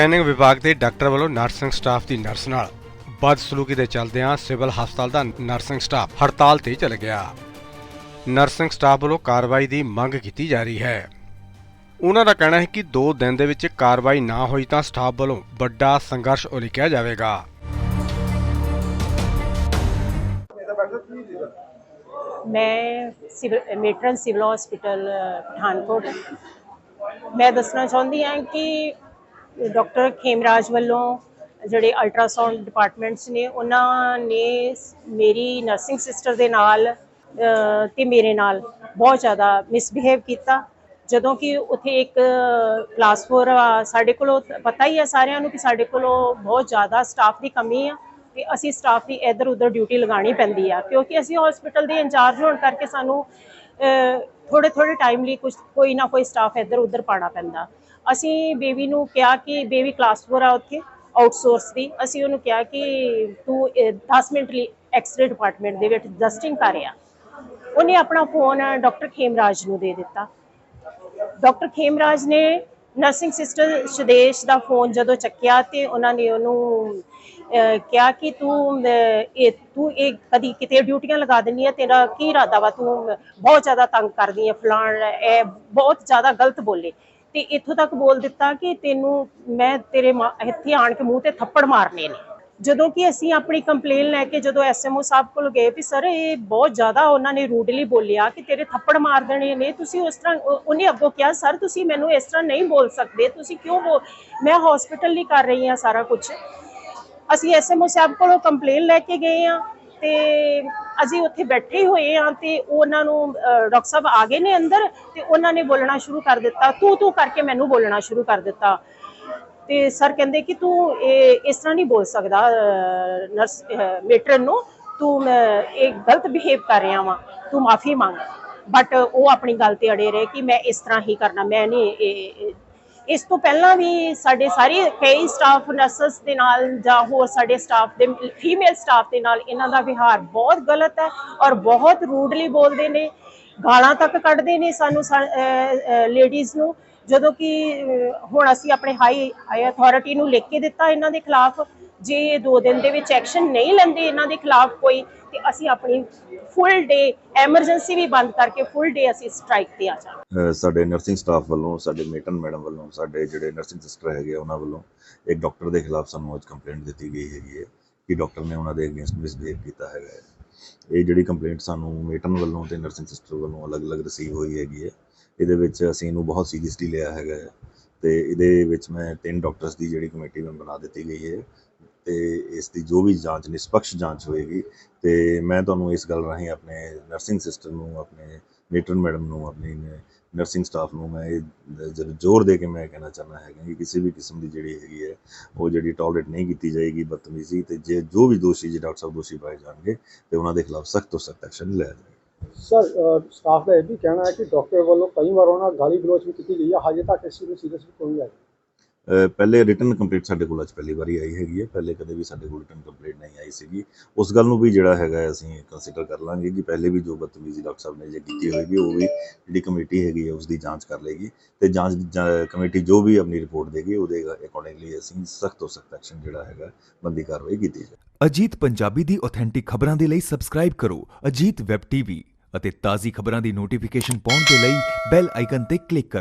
Scanning ਵਿਭਾਗ ਦੇ doctor ਵੱਲੋਂ ਨਰਸਿੰਗ ਸਟਾਫ ਦੀ ਨਰਸ ਨਾਲ ਬਦਸਲੂਕੀ ਦੇ ਚੱਲਦਿਆਂ ਸਿਵਲ ਹਸਪਤਾਲ ਦਾ ਨਰਸਿੰਗ ਸਟਾਫ ਹੜਤਾਲ ਤੇ ਚਲ ਗਿਆ। ਨਰਸਿੰਗ ਸਟਾਫ ਵੱਲੋਂ ਕਾਰਵਾਈ ਦੀ ਮੰਗ ਕੀਤੀ ਜਾ ਰਹੀ ਹੈ। ਉਹਨਾਂ ਦਾ ਕਹਿਣਾ ਹੈ ਕਿ 2 ਦਿਨ ਦੇ ਵਿੱਚ ਕਾਰਵਾਈ ਨਾ ਹੋਈ ਤਾਂ ਸਟਾਫ ਵੱਲੋਂ ਵੱਡਾ ਸੰਘਰਸ਼ ਉਲੀਕਿਆ ਜਾਵੇਗਾ। ਮੈਂ civil, matron civil hospital, Pathankot. ਮੈਂ ਦੱਸਣਾ ਚਾਹੁੰਦੀ ਹਾਂ ਕਿ ਡਾਕਟਰ ਖੇਮਰਾਜ ਵੱਲੋਂ ਜਿਹੜੇ ਅਲਟਰਾਸਾਊਂਡ ਡਿਪਾਰਟਮੈਂਟਸ ਨੇ ਉਹਨਾਂ ਨੇ ਮੇਰੀ ਨਰਸਿੰਗ ਸਿਸਟਰ ਦੇ ਨਾਲ ਅ, ਤੇ ਮੇਰੇ ਨਾਲ ਬਹੁਤ ਜ਼ਿਆਦਾ ਮਿਸਬਿਹੇਵ ਕੀਤਾ। ਜਦੋਂ ਕਿ ਉੱਥੇ ਇੱਕ ਕਲਾਸ 4 ਸਾਡੇ ਕੋਲੋਂ ਪਤਾ ਹੀ ਹੈ ਸਾਰਿਆਂ ਨੂੰ ਕਿ ਸਾਡੇ ਕੋਲੋਂ ਬਹੁਤ ਜ਼ਿਆਦਾ ਸਟਾਫ ਦੀ ਕਮੀ ਆ ਤੇ ਅਸੀਂ ਸਟਾਫ ਦੀ ਇੱਧਰ ਉੱਧਰ ਡਿਊਟੀ ਲਗਾਉਣੀ ਪੈਂਦੀ ਆ ਕਿਉਂਕਿ ਅਸੀਂ ਹਸਪੀਟਲ ਦੇ ਇੰਚਾਰਜ ਹੋਣ ਕਰਕੇ ਸਾਨੂੰ ਥੋੜੇ ਥੋੜੇ ਟਾਈਮ ਲਈ ਕੁਝ ਕੋਈ ਨਾ ਕੋਈ ਸਟਾਫ ਇੱਧਰ ਉੱਧਰ ਪਾਣਾ ਪੈਂਦਾ। ਅਸੀਂ ਬੇਬੀ ਨੂੰ ਕਿਹਾ ਕਿ ਬੇਬੀ ਕਲਾਸ 4 ਆ ਉੱਥੇ ਆਊਟਸੋਰਸ ਦੀ। ਅਸੀਂ ਉਹਨੂੰ ਕਿਹਾ ਕਿ ਤੂੰ 10 ਮਿੰਟ ਲਈ ਐਕਸ-ਰੇ ਡਿਪਾਰਟਮੈਂਟ ਦੇ ਵਿੱਚ ਡਸਟਿੰਗ ਕਰ ਆ ਉਹਨੇ ਆਪਣਾ ਫੋਨ ਡਾਕਟਰ ਖੇਮਰਾਜ ਨੂੰ ਦੇ ਦਿੱਤਾ। ਡਾਕਟਰ ਖੇਮਰਾਜ ਨੇ ਨਰਸਿੰਗ ਸਿਸਟਰ ਸ਼ਦੇਸ਼ ਦਾ ਫੋਨ ਜਦੋਂ ਚੱਕਿਆ ਤੇ ਉਹਨਾਂ ਨੇ ਉਹਨੂੰ ਕਿਹਾ ਕਿ ਤੂੰ ਇਹ ਤੂੰ ਇਹ ਕਦੀ ਕਿਤੇ ਡਿਊਟੀਆਂ ਲਗਾ ਦਿੰਦੀ ਆ, ਤੇਰਾ ਕੀ ਇਰਾਦਾ ਵਾ? ਤੂੰ ਬਹੁਤ ਜ਼ਿਆਦਾ ਤੰਗ ਕਰਦੀ ਹੈ ਫਲਾਣ, ਇਹ ਬਹੁਤ ਜ਼ਿਆਦਾ ਗਲਤ ਬੋਲੇ। ਤੇ ਇੱਥੋਂ ਤੱਕ ਬੋਲ ਦਿੱਤਾ ਕਿ ਤੈਨੂੰ ਮੈਂ ਤੇਰੇ ਮਾ- ਇੱਥੇ ਆਣ ਕੇ ਮੂੰਹ ਤੇ ਥੱਪੜ ਮਾਰਨੇ ਨੇ। ਜਦੋਂ ਕਿ ਅਸੀਂ ਆਪਣੀ ਕੰਪਲੇਨ ਲੈ ਕੇ ਜਦੋਂ ਐਸਐਮਓ ਸਾਹਿਬ ਕੋਲ ਗਏ ਵੀ ਸਰ ਇਹ ਬਹੁਤ ਜ਼ਿਆਦਾ ਉਹਨਾਂ ਨੇ ਰੂਡਲੀ ਬੋਲਿਆ ਕਿ ਤੇਰੇ ਥੱਪੜ ਮਾਰ ਦੇਣੇ ਨੇ, ਤੁਸੀਂ ਉਸ ਤਰ੍ਹਾਂ ਉਹਨੇ ਅੱਗੋਂ ਕਿਹਾ, ਸਰ, ਤੁਸੀਂ ਮੈਨੂੰ ਇਸ ਤਰ੍ਹਾਂ ਨਹੀਂ ਬੋਲ ਸਕਦੇ, ਤੁਸੀਂ ਕਿਉਂ ਬੋਲ ਮੈਂ ਹਸਪੀਟਲ ਨਹੀਂ ਕਰ ਰਹੀ ਹਾਂ ਸਾਰਾ ਕੁਝ ਅਸੀਂ ਐਸਐਮਓ ਸਾਹਿਬ ਕੋਲੋਂ ਕੰਪਲੇਨ ਲੈ ਕੇ ਗਏ ਆ ਤੇ ਅਸੀਂ ਉੱਥੇ ਬੈਠੇ ਹੋਏ ਆ ਤੇ ਉਹਨਾਂ ਨੂੰ ਡਾਕਟਰ ਸਾਹਿਬ ਆ ਗਏ ਨੇ ਅੰਦਰ ਤੇ ਉਹਨਾਂ ਨੇ ਬੋਲਣਾ ਸ਼ੁਰੂ ਕਰ ਦਿੱਤਾ। ਤੂੰ ਤੂੰ ਕਰਕੇ ਮੈਨੂੰ ਬੋਲਣਾ ਸ਼ੁਰੂ ਕਰ ਦਿੱਤਾ। ਤੇ ਸਰ ਕਹਿੰਦੇ ਕਿ ਤੂੰ ਇਹ ਇਸ ਤਰ੍ਹਾਂ ਨਹੀਂ ਬੋਲ ਸਕਦਾ ਨਰਸ ਮੇਟਰਨ ਨੂੰ। ਤੂੰ ਅਹ, ਇਹ ਗਲਤ ਬਿਹੇਵ ਕਰ ਰਿਹਾ ਵਾਂ। ਤੂੰ ਮਾਫੀ ਮੰਗ। ਬਟ ਉਹ ਆਪਣੀ ਗੱਲ ਤੇ ਅੜੇ ਰਹੇ ਕਿ ਮੈਂ ਇਸ ਤਰ੍ਹਾਂ ਹੀ ਕਰਨਾ। ਮੈਂ ਨਹੀਂ ਇਸ ਤੋਂ ਪਹਿਲਾਂ ਵੀ ਸਾਡੇ ਸਾਰੇ ਕਈ ਸਟਾਫ ਨਰਸਸ ਦੇ ਨਾਲ ਜਾਂ ਹੋਰ ਸਾਡੇ ਸਟਾਫ ਦੇ ਫੀਮੇਲ ਸਟਾਫ ਦੇ ਨਾਲ ਇਹਨਾਂ ਦਾ ਵਿਹਾਰ ਬਹੁਤ ਗਲਤ ਹੈ ਔਰ ਬਹੁਤ ਰੂਡਲੀ ਬੋਲਦੇ ਨੇ। ਗਾਲਾਂ ਤੱਕ ਕੱਢਦੇ ਨੇ ਸਾਨੂੰ ਲੇਡੀਜ਼ ਨੂੰ। ਜਦੋਂ ਕਿ ਹੁਣ ਅਸੀਂ ਆਪਣੇ ਹਾਈ ਹਾਈ ਅਥਾਰਟੀ ਨੂੰ ਲਿਖ ਕੇ ਦਿੱਤਾ ਇਹਨਾਂ ਦੇ ਖਿਲਾਫ। ਜੇ ਇਹ ਦੋ ਦਿਨ ਦੇ ਵਿੱਚ ਐਕਸ਼ਨ ਨਹੀਂ ਲੈਂਦੇ ਇਹਨਾਂ ਦੇ ਖਿਲਾਫ ਕੋਈ, ਤੇ ਅਸੀਂ ਆਪਣੀ ਫੁੱਲ ਡੇ ਐਮਰਜੈਂਸੀ ਵੀ ਬੰਦ ਕਰਕੇ ਫੁੱਲ ਡੇ ਅਸੀਂ ਸਟ੍ਰਾਈਕ ਤੇ ਆ ਜਾਵਾਂਗੇ। ਸਾਡੇ ਨਰਸਿੰਗ ਸਟਾਫ ਵੱਲੋਂ, ਸਾਡੇ ਮੇਟਨ ਮੈਡਮ ਵੱਲੋਂ, ਸਾਡੇ ਜਿਹੜੇ ਨਰਸਿੰਗ ਸਿਸਟਰ ਹੈਗੇ ਉਹਨਾਂ ਵੱਲੋਂ ਇੱਕ ਡਾਕਟਰ ਦੇ ਖਿਲਾਫ ਸਾਨੂੰ ਅੱਜ ਕੰਪਲੇਂਟ ਦਿੱਤੀ ਗਈ ਹੈਗੀ ਹੈ ਕਿ ਡਾਕਟਰ ਨੇ ਉਹਨਾਂ ਦੇ ਅਗੇਂਸਟ ਮਿਸਬਿਹੇਵ ਕੀਤਾ ਹੈਗਾ ਹੈ। ਇਹ ਜਿਹੜੀ ਕੰਪਲੇਂਟ ਸਾਨੂੰ ਮੇਟਨ ਵੱਲੋਂ ਤੇ ਨਰਸਿੰਗ ਸਿਸਟਰ ਵੱਲੋਂ ਅਲੱਗ-ਅਲੱਗ ਰਿਸੀਵ ਹੋਈ ਹੈਗੀ ਹੈ। ਇਹਦੇ ਵਿੱਚ ਅਸੀਂ ਇਹਨੂੰ ਬਹੁਤ ਸੀਰੀਅਸਲੀ ਲਿਆ ਹੈਗਾ ਹੈ। ਤੇ ਇਹਦੇ ਵਿੱਚ ਮੈਂ ਤਿੰਨ ਡਾਕਟਰਸ ਦੀ ਜਿਹੜੀ ਕਮੇਟੀ ਮੈਂ ਬਣਾ ਦਿੱਤੀ ਗਈ ਹੈ। ਤੇ ਇਸ ਦੀ ਜੋ ਵੀ ਜਾਂਚ, ਨਿਸ਼ਪਕਸ਼ ਜਾਂਚ ਹੋਏਗੀ, ਤੇ ਮੈਂ ਤੁਹਾਨੂੰ ਇਸ ਗੱਲ ਰਾਹੀਂ ਆਪਣੇ ਨਰਸਿੰਗ ਸਿਸਟਰ ਨੂੰ, ਆਪਣੇ ਮੇਟਰਨ ਮੈਡਮ ਨੂੰ, ਆਪਣੀ ਨਰਸਿੰਗ ਸਟਾਫ ਨੂੰ ਮੈਂ ਇਹ ਜ਼ੋਰ ਦੇ ਕੇ ਮੈਂ ਕਹਿਣਾ ਚਾਹੁੰਦਾ ਹੈਗਾ ਕਿ ਕਿਸੇ ਵੀ ਕਿਸਮ ਦੀ ਜਿਹੜੀ ਹੈਗੀ ਹੈ, ਉਹ ਜਿਹੜੀ ਟੋਲਰੇਟ ਨਹੀਂ ਕੀਤੀ ਜਾਏਗੀ, ਬਦਤਮੀਜ਼ੀ ਤੇ ਜੇ ਜੋ ਵੀ ਦੋਸ਼ੀ, ਜੇ ਡਾਕਟਰ ਸਾਹਿਬ ਦੋਸ਼ੀ ਪਾਏ ਜਾਣਗੇ, ਤੇ ਉਹਨਾਂ ਦੇ ਖਿਲਾਫ ਸਖਤ ਤੋਂ ਸਖਤ ਐਕਸ਼ਨ ਲਿਆ ਜਾਏਗਾ। ਸਰ ਸਟਾਫ ਦਾ ਇਹ ਵੀ ਕਹਿਣਾ ਹੈ ਕਿ ਡਾਕਟਰ ਵੱਲੋਂ ਕਈ ਵਾਰ ਉਹਨਾਂ ਗਾਲੀ ਗਲੋਚ ਵੀ ਕੀਤੀ ਗਈ ਹੈ ਹਜੇ ਤੱਕ ਇਸ ਨੂੰ ਸੀਰੀਅਸ ਕੋਈ ਨਹੀਂ ਆਇਆ। ਪਹਿਲੇ ਰਿਟਨ ਕੰਪਲੀਟ ਸਾਡੇ ਕੋਲ ਅੱਜ ਪਹਿਲੀ ਵਾਰੀ ਆਈ ਹੈਗੀ ਹੈ। ਪਹਿਲੇ ਕਦੇ ਵੀ ਸਾਡੇ ਕੋਲ ਰਿਟਨ ਕੰਪਲੀਟ ਨਹੀਂ ਆਈ ਸੀਗੀ। ਉਸ ਗੱਲ ਨੂੰ ਵੀ ਜਿਹੜਾ ਹੈਗਾ ਅਸੀਂ ਕੰਸੀਡਰ ਕਰ ਲਾਂਗੇ ਕਿ ਪਹਿਲੇ ਵੀ ਜੋ ਬਦਤਮੀਜ਼ੀ ਡਾਕਟਰ ਸਾਹਿਬ ਨੇ ਜੇ ਕੀਤੀ ਹੋਏਗੀ, ਉਹ ਵੀ ਜਿਹੜੀ ਕਮੇਟੀ ਹੈਗੀ ਹੈ ਉਸ ਦੀ ਜਾਂਚ ਕਰ ਲਏਗੀ ਤੇ ਜਾਂਚ ਕਮੇਟੀ ਜੋ ਵੀ ਆਪਣੀ ਰਿਪੋਰਟ ਦੇਗੀ, ਉਹਦੇ ਅਕੋਰਡਿੰਗਲੀ ਅਸੀਂ ਸਖਤ ਤੋਂ ਸਖਤ ਐਕਸ਼ਨ ਜਿਹੜਾ ਹੈਗਾ, ਬੰਦੀ ਕਾਰਵਾਈ ਕੀਤੀ ਜਾਏ ਅਜੀਤ ਪੰਜਾਬੀ ਦੀ ਆਥੈਂਟਿਕ ਖਬਰਾਂ ਦੇ ਲਈ ਸਬਸਕ੍ਰਾਈਬ ਕਰੋ। ਅਜੀਤ ਵੈਬ ਟੀਵੀ ਅਤੇ ਤਾਜ਼ੀ ਖਬਰਾਂ ਦੀ ਨੋਟੀਫਿਕੇਸ਼ਨ ਪਾਉਣ ਦੇ ਲਈ ਬੈਲ ਆਈਕਨ ਤੇ ਕਲਿੱਕ ਕਰੋ।